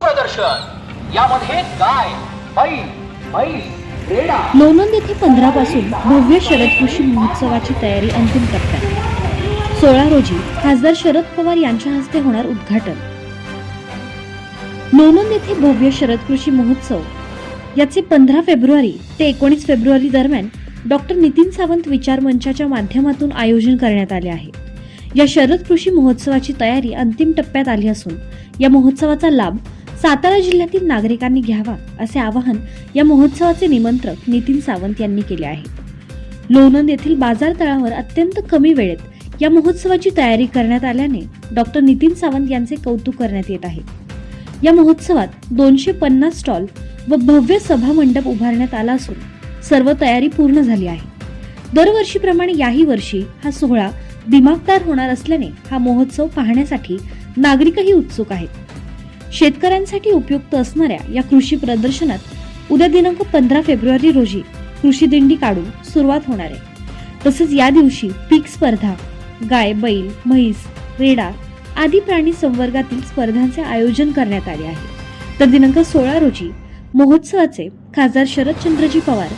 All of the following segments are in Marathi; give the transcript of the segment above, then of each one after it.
प्रदर्शन. यामध्ये गाय बैल रेडा. लोणंद येथे पंधरा पासून भव्य शरद कृषी महोत्सवाची तयारी अंतिम टप्प्यात. सोळा रोजी खासदार शरद पवार यांच्या हस्ते होणार उद्घाटन. लोणंद येथे भव्य शरद कृषी महोत्सव. याचे पंधरा फेब्रुवारी ते एकोणीस फेब्रुवारी दरम्यान डॉक्टर नितीन सावंत विचार मंचाच्या माध्यमातून आयोजन करण्यात आले आहे. या शरद कृषी महोत्सवाची तयारी अंतिम टप्प्यात आली असून या महोत्सवाचा लाभ सातारा जिल्ह्यातील नागरिकांनी घ्यावा असे आवाहन या महोत्सवाचे निमंत्रक नितीन सावंत यांनी केले आहे. लोणंद येथील बाजार तळावर अत्यंत कमी वेळेत या महोत्सवाची तयारी करण्यात आल्याने डॉक्टर नितीन सावंत यांचे कौतुक करण्यात येत आहे. या महोत्सवात दोनशे पन्नास स्टॉल व भव्य सभा मंडप उभारण्यात आला असून सर्व तयारी पूर्ण झाली आहे. दरवर्षीप्रमाणे याही वर्षी हा सोहळा दिमागदार होणार असल्याने हा महोत्सव पाहण्यासाठी नागरिकही उत्सुक आहेत. शेतकऱ्यांसाठी उपयुक्त असणाऱ्या या कृषी प्रदर्शनात उद्या दिनांक पंधरा फेब्रुवारी रोजी कृषी दिंडी काढून सुरुवात होणार आहे. तसेच या दिवशी पीक स्पर्धा गाय बैल म्हैस रेडा आदी प्राणी संवर्गातील स्पर्धांचे आयोजन करण्यात आले आहे. तर दिनांक सोळा रोजी महोत्सवाचे खासदार शरदचंद्रजी पवार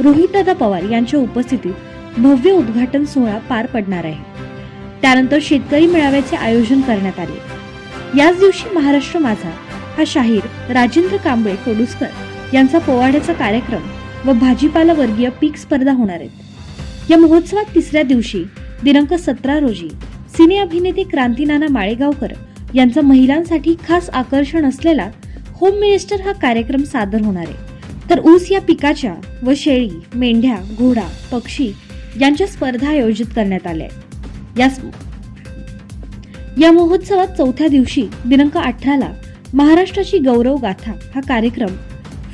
रोहितदादा पवार यांच्या उपस्थितीत भव्य उद्घाटन सोहळा पार पडणार आहे. त्यानंतर शेतकरी मेळाव्याचे आयोजन करण्यात आले. याच दिवशी महाराष्ट्र माझा हा शाहीर राजेंद्र कांबळे कोडुसकर यांचा पोवाड्याचा कार्यक्रम व भाजीपाला वर्गीय पीक स्पर्धा होणार आहेत. या महोत्सवात तिसऱ्या दिवशी दिनांक सतरा रोजी सिने अभिनेते क्रांतीनाना माळेगावकर यांचा महिलांसाठी खास आकर्षण असलेला होम मिनिस्टर हा कार्यक्रम सादर होणार आहे. तर ऊस या पिकाच्या व शेळी मेंढ्या घोडा पक्षी यांच्या स्पर्धा आयोजित करण्यात आल्या या या महोत्सवात चौथ्या दिवशी दिनांक अठराला महाराष्ट्राची गौरव गाथा हा कार्यक्रम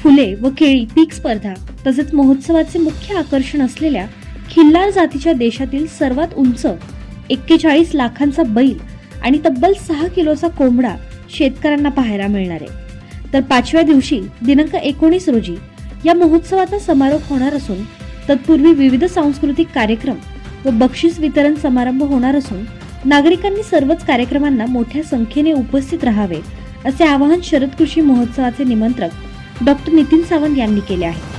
फुले व केळी पीक स्पर्धा तसेच महोत्सवाचे मुख्य आकर्षण असलेल्या खिल्लार जातीच्या देशातील सर्वात उंच एक्केचाळीस लाखांचा बैल आणि तब्बल सहा किलोचा कोंबडा शेतकऱ्यांना पाहायला मिळणार आहे. तर पाचव्या दिवशी दिनांक एकोणीस रोजी या महोत्सवाचा समारोप होणार असून तत्पूर्वी विविध सांस्कृतिक कार्यक्रम व बक्षीस वितरण समारंभ होणार असून नागरिकांनी सर्वच कार्यक्रमांना मोठ्या संख्येने उपस्थित राहावे असे आवाहन शरद कृषी महोत्सवाचे निमंत्रक डॉक्टर नितीन सावंत यांनी केले आहे.